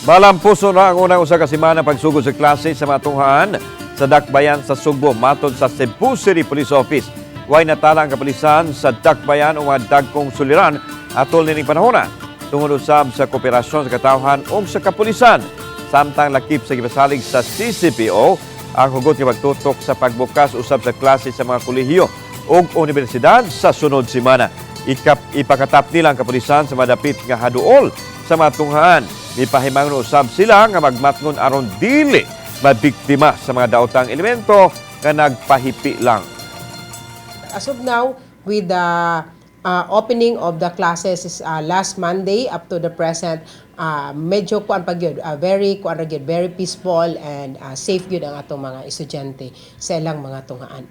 Balang puso na ang unang usa ka semana pagsugod sa klase sa mga tunghaan sa Dakbayan sa Sugbo matod sa Cebu City Police Office. Way natala ang kapulisan sa Dakbayan o mga dagkong suliran atol nining panahona tungod usab sa kooperasyon sa katawhan o sa kapulisan. Samtang lakip sa gipasalig sa CCPO ang hugot nga pagtutok sa pagbukas usab sa klase sa mga kolehiyo o universidad sa sunod semana. Ikap, ipakatap nila ang kapulisan sa madapit nga haduol sa mga Ipahimangon usab sila nga magmatngon aron dili mabiktima sa mga daotang elemento nga nagpahipi lang. As of now, with the uh, opening of the classes is, uh, last Monday up to the present, uh, medyo kuan pa gyud, uh, very kuan very peaceful and uh, safe gyud ang atong mga estudyante sa ilang mga tunghaan.